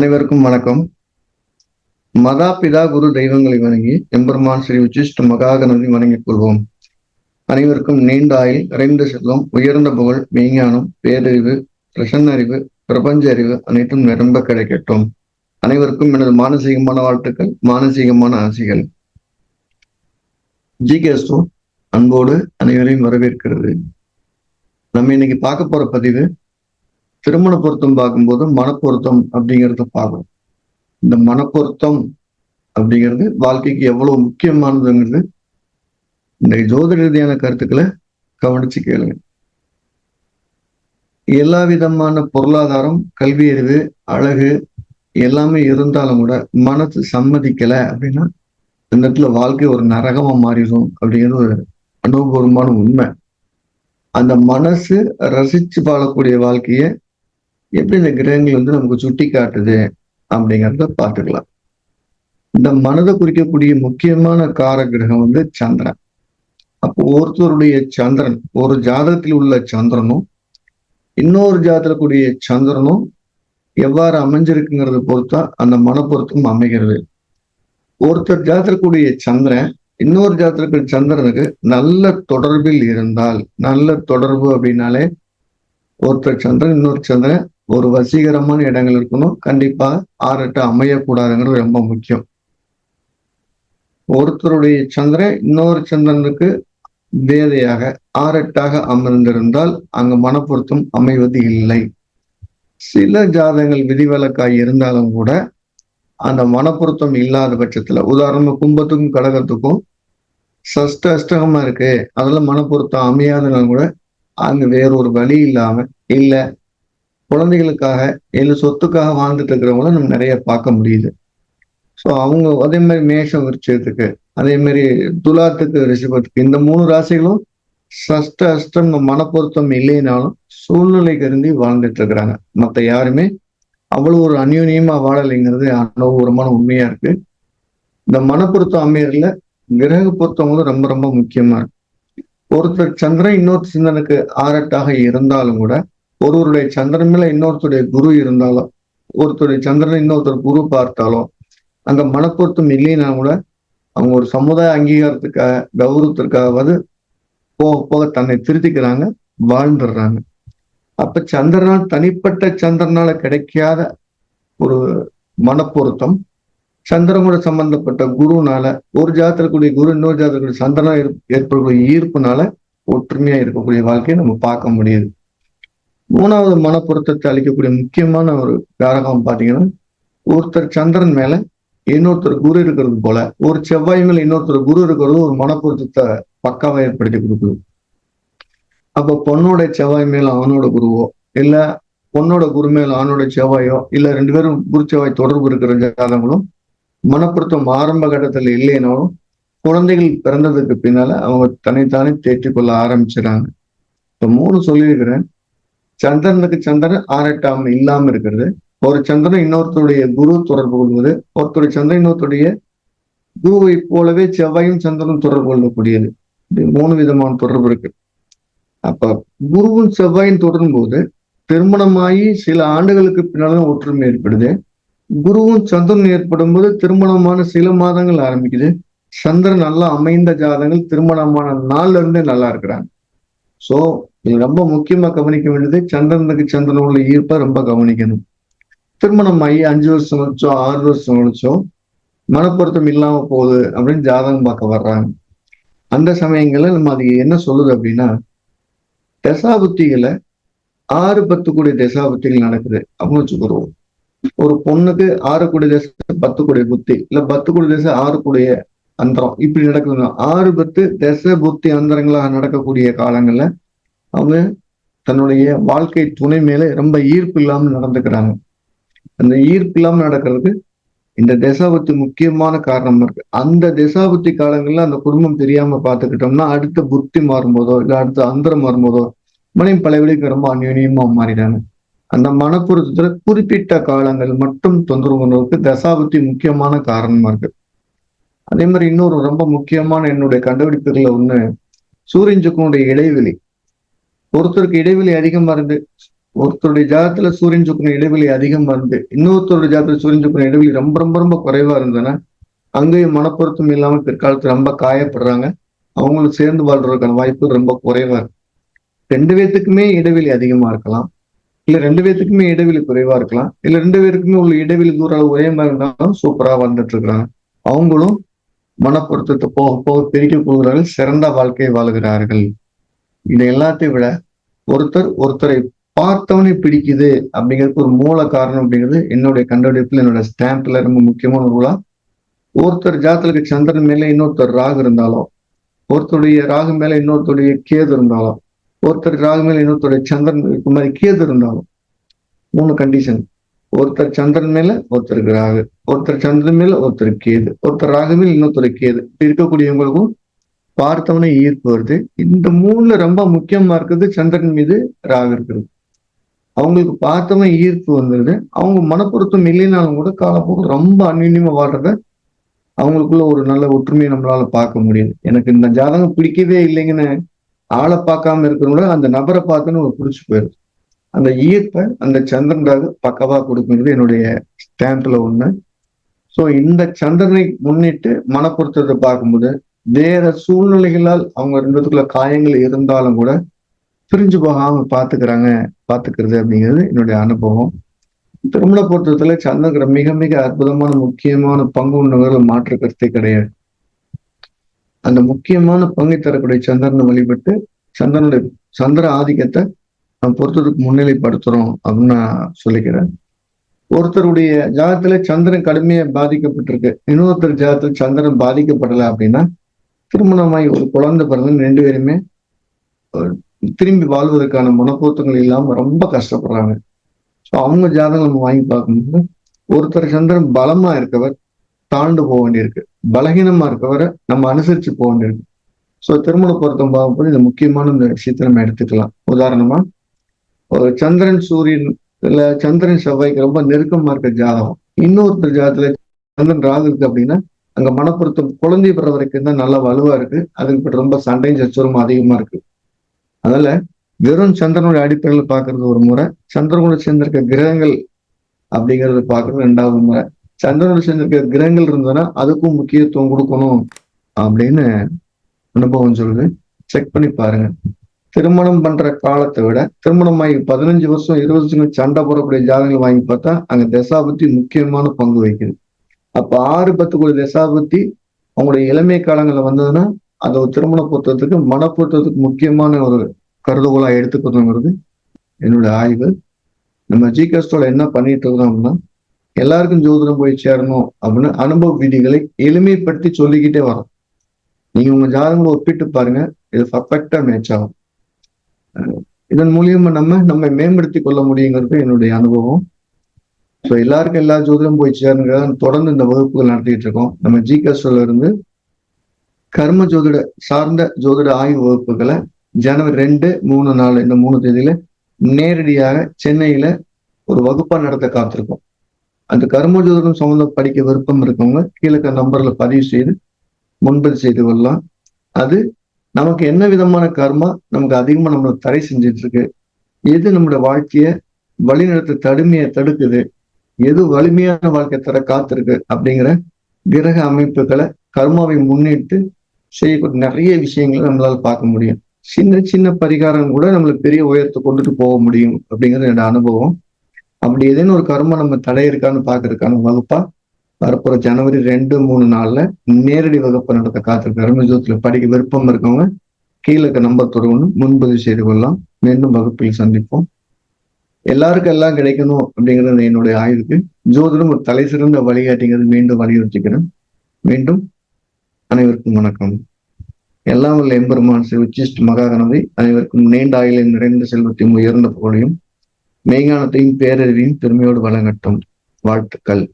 அனைவருக்கும் வணக்கம். மதா பிதா குரு தெய்வங்களை வணங்கி எம்பெருமான் ஸ்ரீ உச்சிஷ்ட மகாகணபதி வணங்கிக் கொள்வோம். அனைவருக்கும் நீண்ட ஆயில் நிறைந்த செல்வம் உயர்ந்த புகழ் மெய்ஞானம் பேரறிவு பிரசன்ன அறிவு பிரபஞ்ச அறிவு அனைத்தும் நிரம்ப கிடைக்கட்டும் அனைவருக்கும் எனது மானசீகமான வாழ்த்துக்கள் மானசீகமான ஆசைகள். ஜி. கேஸ்டோ அன்போடு அனைவரையும் வரவேற்கிறது. நம்ம இன்னைக்கு பார்க்க போற பதிவு திருமண பொருத்தம் பார்க்கும்போது மனப்பொருத்தம் அப்படிங்கிறத பார்க்கணும். இந்த மனப்பொருத்தம் அப்படிங்கிறது வாழ்க்கைக்கு எவ்வளவு முக்கியமானதுங்கிறது இந்த ஜோதிட ரீதியான கருத்துக்களை கவனிச்சு கேளுங்க. எல்லா விதமான பொருளாதாரம் கல்வி அறிவு அழகு எல்லாமே இருந்தாலும் கூட மனசு சம்மதிக்கல அப்படின்னா இந்த இடத்துல வாழ்க்கை ஒரு நரகமா மாறிடும் அப்படிங்கிறது ஒரு அனுபவபூர்வமான உண்மை. அந்த மனசு ரசிச்சு வாழக்கூடிய வாழ்க்கையை எப்படி இந்த கிரகங்கள் வந்து நமக்கு சுட்டி காட்டுது அப்படிங்கிறத பார்த்துக்கலாம். இந்த மனதை குறிக்கக்கூடிய முக்கியமான கார கிரகம் வந்து சந்திரன். அப்போ ஒருத்தருடைய சந்திரன் ஒரு ஜாதகத்தில் உள்ள சந்திரனும் இன்னொரு ஜாதகத்தில் கூடிய சந்திரனும் எவ்வாறு அமைஞ்சிருக்குங்கிறத பொறுத்தா அந்த மனப்பொருத்தம் அமைகிறது. ஒருத்தர் ஜாதகக்கூடிய சந்திரன் இன்னொரு ஜாதகத்தில் சந்திரனுக்கு நல்ல தொடர்பில் இருந்தால் நல்ல தொடர்பு அப்படின்னாலே ஒருத்தர் சந்திரன் இன்னொரு சந்திரன் ஒரு வசீகரமான இடங்கள் இருக்கணும். கண்டிப்பா ஆறட்டு அமையக்கூடாதுங்கிறது ரொம்ப முக்கியம். ஒருத்தருடைய சந்திரன் இன்னொரு சந்திரனுக்கு வேதையாக ஆறட்டாக அமர்ந்திருந்தால் அங்கு மனப்பொருத்தம் அமைவது இல்லை. சில ஜாதகங்கள் விதிவிலக்காய் இருந்தாலும் கூட அந்த மனப்பொருத்தம் இல்லாத பட்சத்துல உதாரணமா கும்பத்துக்கும் கடகத்துக்கும் சஷ்ட அஷ்டகமா இருக்கு. அதெல்லாம் மனப்பொருத்தம் அமையாதுன்னா கூட அங்கு வேற ஒரு வழி இல்லாம இல்ல குழந்தைகளுக்காக இல்ல சொத்துக்காக வாழ்ந்துட்டு இருக்கிறவங்கள நம்ம நிறைய பார்க்க முடியுது. ஸோ அவங்க அதே மாதிரி மேஷம் விருச்சத்துக்கு அதே மாதிரி துலாத்துக்கு ரிஷபத்துக்கு இந்த மூணு ராசிகளும் சஷ்ட அஷ்டம் மனப்பொருத்தம் இல்லைனாலும் சூழ்நிலை கருந்தி வாழ்ந்துட்டு இருக்கிறாங்க. மற்ற யாருமே அவ்வளவு ஒரு அந்யோன்யமா வாழலைங்கிறது அனுபவமான உண்மையா இருக்கு. இந்த மனப்பொருத்தம் அமையறதுல கிரக பொருத்தம் வந்து ரொம்ப ரொம்ப முக்கியமா இருக்கு. ஒருத்தர் சந்திரன் இன்னொரு சிந்தனுக்கு ஆரட்டாக இருந்தாலும் கூட ஒருவருடைய சந்திரன் மேல இன்னொருத்தருடைய குரு இருந்தாலும் ஒருத்தருடைய சந்திரனை இன்னொருத்தர் குரு பார்த்தாலும் அங்க மனப்பொருத்தம் இல்லைன்னா கூட அவங்க ஒரு சமுதாய அங்கீகாரத்துக்காக கௌரவத்திற்காகவது போக போக தன்னை திருத்திக்கிறாங்க வாழ்ந்துடுறாங்க. அப்ப சந்திரனால் தனிப்பட்ட சந்திரனால கிடைக்காத ஒரு மனப்பொருத்தம் சந்திரனோட சம்பந்தப்பட்ட குருனால ஒரு ஜாத்திரக்கூடிய குரு இன்னொரு ஜாத்திரக்கூடிய சந்திரனா ஏற்படக்கூடிய ஈர்ப்புனால ஒற்றுமையா இருக்கக்கூடிய வாழ்க்கையை நம்ம பார்க்க முடியுது. மூணாவது மனப்பொருத்தத்தை அளிக்கக்கூடிய முக்கியமான ஒரு காரகம் பாத்தீங்கன்னா ஒருத்தர் சந்திரன் மேல இன்னொருத்தர் குரு இருக்கிறது போல ஒரு செவ்வாய் மேல இன்னொருத்தர் குரு இருக்கிறது ஒரு மனப்பொருத்தத்தை பக்காவா ஏற்படுத்தி கொடுக்குது. அப்ப பொண்ணோட செவ்வாய் மேல அவனோட குருவோ இல்ல பொண்ணோட குரு மேல ஆணோட செவ்வாயோ இல்ல ரெண்டு பேரும் குரு செவ்வாய் தொடர்பு இருக்கிற ஜாதகங்களும் மனப்பொருத்தம் ஆரம்ப கட்டத்துல இல்லைனாலும் குழந்தைகள் பிறந்ததுக்கு பின்னால அவங்க தன்னைத்தானே தேற்றிக்கொள்ள ஆரம்பிச்சிடறாங்க இப்போ மூணு சொல்லியிருக்கிறேன். சந்திரனுக்கு சந்திரன் ஆரட்டாமல் இல்லாம இருக்கிறது. ஒரு சந்திரன் இன்னொருத்தருடைய குரு தொடர்பு கொள்வது ஒருத்தருடைய சந்திரன் இன்னொருத்தருடைய குருவை போலவே செவ்வாயும் சந்திரனும் தொடர்பு கொள்ளக்கூடியது. இப்படி மூணு விதமான தொடர்பு இருக்கு. அப்ப குருவும் செவ்வாயும் தொடரும் போது திருமணமாகி சில ஆண்டுகளுக்கு பின்னாலும் ஒற்றுமை ஏற்படுது. குருவும் சந்திரன் ஏற்படும் போது திருமணமான சில மாதங்கள் ஆரம்பிக்குது. சந்திரன் நல்லா அமைந்த ஜாதங்கள் திருமணமான நாள்ல இருந்தே நல்லா இருக்கிறாங்க. சோ இது ரொம்ப முக்கியமா கவனிக்க வேண்டியது சந்திரனுக்கு சந்திரன் உள்ள ஈர்ப்பை ரொம்ப கவனிக்கணும். திருமணம் ஆகி அஞ்சு வருஷம் கழிச்சோ ஆறு வருஷம் கழிச்சோ மனப்பொருத்தம் இல்லாம போகுது அப்படின்னு ஜாதகம் பார்க்க வர்றாங்க. அந்த சமயங்கள்ல நம்ம அது என்ன சொல்லுது அப்படின்னா தசாபுத்திகளை ஆறு பத்து கோடி தசாபுத்திகள் நடக்குது அப்படின்னு வச்சுக்கிறோம். ஒரு பொண்ணுக்கு ஆறு கோடி தேச பத்து கோடி புத்தி இல்ல பத்து கோடி தேசம் ஆறு கோடிய அந்தரம் இப்படி நடக்குதுன்னா ஆறு பத்து தச புத்தி அந்தரங்களாக நடக்கக்கூடிய காலங்கள்ல அவங்க தன்னுடைய வாழ்க்கை துணை மேல ரொம்ப ஈர்ப்பு இல்லாமல் நடந்துக்கிறாங்க. அந்த ஈர்ப்பு இல்லாமல் நடக்கிறது இந்த தசாபத்து முக்கியமான காரணமா இருக்கு. அந்த தசாபத்தி காலங்கள்ல அந்த குடும்பம் தெரியாம பாத்துக்கிட்டோம்னா அடுத்த புத்தி மாறும்போதோ இல்ல அடுத்த அந்தரம் மாறும்போதோ மனைவி பழையவழிக்கு ரொம்ப அந்யோன்யமா மாறிடாங்க அந்த மனப்பொருத்தத்துல குறிப்பிட்ட காலங்கள் மட்டும் தொந்தரவு பண்ணுவதற்கு தசாபத்தி முக்கியமான காரணமா இருக்கு. அதே மாதிரி இன்னொரு ரொம்ப முக்கியமான என்னுடைய கண்டுபிடிப்புகள்ல ஒண்ணு சூரியன் சுக்கனுடைய இடைவெளி. ஒருத்தருக்கு இடைவெளி அதிகமா இருந்து ஒருத்தருடைய ஜாதத்துல சூரியன் சுக்கரன் இடைவெளி அதிகமா இருந்து இன்னொருத்தருடைய ஜாதத்துல சூரியன் சுக்கரன் இடைவெளி ரொம்ப ரொம்ப ரொம்ப குறைவா இருந்ததுன்னா அங்கேயும் மனப்பொருத்தம் இல்லாம பிற்காலத்துல ரொம்ப காயப்படுறாங்க. அவங்களும் சேர்ந்து வாழ்றதுக்கான வாய்ப்பு ரொம்ப குறைவா இருக்கு. ரெண்டு பேத்துக்குமே இடைவெளி அதிகமா இருக்கலாம். இல்ல ரெண்டு பேத்துக்குமே இடைவெளி குறைவா இருக்கலாம். இல்ல ரெண்டு பேருக்குமே உள்ள இடைவெளி தூரம் ஒரே மாதிரி இருந்தாலும் சூப்பரா வாழ்ந்துட்டு இருக்கிறாங்க அவங்களும் மனப்பொருத்தத்தை போக போக பெருக்கிக் கொள்கிறார்கள் சிறந்த வாழ்க்கையை வாழ்கிறார்கள். இதை எல்லாத்தையும் விட ஒருத்தர் ஒருத்தரை பார்த்தவனே பிடிக்குது அப்படிங்கிறதுக்கு ஒரு மூல காரணம் அப்படிங்கிறது என்னுடைய கண்டுபிடிப்புல என்னோட ஸ்டாம்ப்ல ரொம்ப முக்கியமான ரூலா ஒருத்தர் ஜாத்தலுக்கு சந்திரன் மேல இன்னொருத்தர் ராகு இருந்தாலும் ஒருத்தருடைய ராகு மேல இன்னொருத்தருடைய கேது இருந்தாலும் ஒருத்தர் ராகு மேல இன்னொருத்தருடைய சந்திரன் இருக்கு மாதிரி கேது இருந்தாலும் மூணு கண்டிஷன் ஒருத்தர் சந்திரன் மேல ஒருத்தருக்கு ராகு ஒருத்தர் சந்திரன் மேல ஒருத்தர் கேது ஒருத்தர் ராகு மேல இன்னொருத்தருக்கு கேது. இப்படி இருக்கக்கூடியவங்களுக்கும் பார்த்தவனே ஈர்ப்பு வருது. இந்த மூணுல ரொம்ப முக்கியமா இருக்குது சந்திரன் மீது ராகு இருக்கிறது. அவங்களுக்கு பார்த்தவன் ஈர்ப்பு வந்துருது அவங்க மனப்பொருத்தம் இல்லைனாலும் கூட காலப்போக்கு ரொம்ப அந்யுன்யமா வாழ்றத அவங்களுக்குள்ள ஒரு நல்ல ஒற்றுமையை நம்மளால பார்க்க முடியுது. எனக்கு இந்த ஜாதகம் பிடிக்கவே இல்லைங்கன்னு ஆளை பார்க்காம இருக்கிறவங்கள அந்த நபரை பார்த்துன்னு ஒரு பிடிச்சி போயிருது அந்த ஈர்ப்பை அந்த சந்திரனாக பக்கவா கொடுக்குங்கிறது என்னுடைய ஸ்டாம்ப்ல ஒண்ணு. ஸோ இந்த சந்திரனை முன்னிட்டு மனப்பொருத்தத்தை பார்க்கும்போது வேற சூழ்நிலைகளால் அவங்க ரெண்டுத்துக்குள்ள காயங்கள் இருந்தாலும் கூட பிரிஞ்சு போகாம பாத்துக்கிறாங்க பாத்துக்கிறது அப்படிங்கிறது என்னுடைய அனுபவம். திருமண பொருத்தத்துல சந்திரங்கிற மிக மிக அற்புதமான முக்கியமான பங்கு உணவுகள் மாற்று கருத்தே கிடையாது. அந்த முக்கியமான பங்கை தரக்கூடிய சந்திரனை வழிபட்டு சந்திரனுடைய சந்திர ஆதிக்கத்தை நம்ம பொறுத்ததுக்கு முன்னிலைப்படுத்துறோம் அப்படின்னு நான் சொல்லிக்கிறேன். ஒருத்தருடைய ஜாதத்துல சந்திரன் கடுமையா பாதிக்கப்பட்டிருக்கு. இன்னொருத்தர் ஜாதத்துல சந்திரன் பாதிக்கப்படலை அப்படின்னா திருமணமாய் ஒரு குழந்தை பிறந்து ரெண்டு பேருமே திரும்பி வாழ்வதற்கான மனப்போத்தங்கள் இல்லாம ரொம்ப கஷ்டப்படுறாங்க. ஸோ அவங்க ஜாதகம் நம்ம வாங்கி பார்க்கும்போது ஒருத்தர் சந்திரன் பலமா இருக்கவர் தாண்டு போக வேண்டியிருக்கு. பலகீனமா இருக்கவரை நம்ம அனுசரிச்சு போக வேண்டியிருக்கு. ஸோ திருமண பொருத்தம் பார்க்கும்போது இது முக்கியமான இந்த விஷயத்தை நம்ம எடுத்துக்கலாம். உதாரணமா ஒரு சந்திரன் சூரியன் இல்ல சந்திரன் செவ்வாய்க்கு ரொம்ப நெருக்கமா இருக்க ஜாதகம். இன்னொருத்தர் ஜாதகத்துல சந்திரன் ராகு இருக்கு அப்படின்னா அங்க மனப்பொருத்தம் குழந்தை பெற வரைக்கும் தான் நல்லா வலுவா இருக்கு. அதுக்கு ரொம்ப சண்டையும் சச்சுரமும் அதிகமா இருக்கு. அதனால வெறும் சந்திரனுடைய அடிப்படையில் பாக்குறது ஒரு முறை. சந்திரனோட சேர்ந்திருக்க கிரகங்கள் அப்படிங்கறத பாக்குறது ரெண்டாவது முறை. சந்திரனோட சேர்ந்திருக்க கிரகங்கள் இருந்ததுன்னா அதுக்கும் முக்கியத்துவம் கொடுக்கணும் அப்படின்னு அனுபவம் சொல்லுது. செக் பண்ணி பாருங்க. திருமணம் பண்ற காலத்தை விட திருமணம் ஆகி பதினஞ்சு வருஷம் இருபது வருஷம் சண்டை போடக்கூடிய ஜாதகங்கள் வாங்கி பார்த்தா அங்க தசாபத்தி முக்கியமான பங்கு வகிக்குது. அப்ப ஆறு பத்து தசாபத்தி அவங்களுடைய இளமை காலங்களில் வந்ததுன்னா அந்த ஒரு திருமண பொருத்தத்துக்கு மன பொருத்தத்துக்கு முக்கியமான ஒரு கருதுகோளா எடுத்துக்கணுங்கிறது என்னுடைய ஆய்வு. நம்ம ஜிகஸ்டோல என்ன பண்ணிட்டு இருக்கிறோம்னா எல்லாருக்கும் ஜோதிடம் போய் சேரணும் அப்படின்னு அனுபவ விதிகளை எளிமைப்படுத்தி சொல்லிக்கிட்டே வரோம். நீங்க உங்க ஜாதகங்களை ஒப்பிட்டு பாருங்க இது பர்ஃபெக்டா மேட்ச் ஆகும். இதன் மூலியமா நம்ம நம்ம மேம்படுத்தி கொள்ள முடியுங்கிறது என்னுடைய அனுபவம். ஸோ எல்லாருக்கும் எல்லா ஜோதிடம் போய் சேருங்கிறத தொடர்ந்து இந்த வகுப்புகள் நடத்திட்டு இருக்கோம். நம்ம ஜி இருந்து கர்ம ஜோதிட சார்ந்த ஜோதிட ஆய்வு வகுப்புகளை ஜனவரி ரெண்டு மூணு நாலு இந்த மூணு தேதியில நேரடியாக சென்னையில ஒரு வகுப்பா நடத்த காத்திருக்கோம். அந்த கர்ம ஜோதிடம் சம்பந்தம் படிக்க விருப்பம் இருக்கவங்க கீழே நம்பர்ல பதிவு செய்து முன்பதிவு செய்து கொள்ளலாம். அது நமக்கு என்ன விதமான கர்மா? நமக்கு அதிகமா நம்மளை தடை செஞ்சுட்டு இருக்கு. எது நம்மளுடைய வாழ்க்கைய வழிநடத்த தடுமையை தடுக்குது? எது வலிமையான வாழ்க்கை தர காத்திருக்கு அப்படிங்கிற கிரக அமைப்புகளை கர்மாவை முன்னிட்டு செய்யக்கூடிய நிறைய விஷயங்களை நம்மளால பார்க்க முடியும். சின்ன சின்ன பரிகாரம் கூட நம்மளுக்கு பெரிய உயரத்தை கொண்டுட்டு போக முடியும் அப்படிங்கிறது என்னோட அனுபவம். அப்படி ஏதேனும் ஒரு கர்மம் நம்ம தடை இருக்கான்னு பாக்குறதுக்கான வகுப்பா வரப்போற ஜனவரி ரெண்டு மூணு நாள்ல நேரடி வகுப்பு நடத்த காத்திருக்கு கர்மஜோத்துல படிக்க விருப்பம் இருக்கவங்க கீழே நம்பர் தொடங்கணும் முன்பதிவு செய்து கொள்ளலாம். மீண்டும் வகுப்பில் சந்திப்போம். எல்லாருக்கும் எல்லாம் கிடைக்கணும் அப்படிங்கிறது என்னுடைய ஆய்வுக்கு ஜோதிடம் ஒரு தலை சிறந்த வழிகாட்டிங்கிறது மீண்டும் வலியுறுத்திக்கிறேன். மீண்டும் அனைவருக்கும் வணக்கம். எல்லாம் உள்ள எம்பெருமான் ஸ்ரீ உச்சிஷ்ட மகாகணவை அனைவருக்கும் நீண்ட ஆயிலையும் நிறைந்த செல்வத்தையும் உயர்ந்த புகழையும் மெய்ஞானத்தையும் பேரறிவையும் பெருமையோடு வழங்கட்டும். வாழ்த்துக்கள்.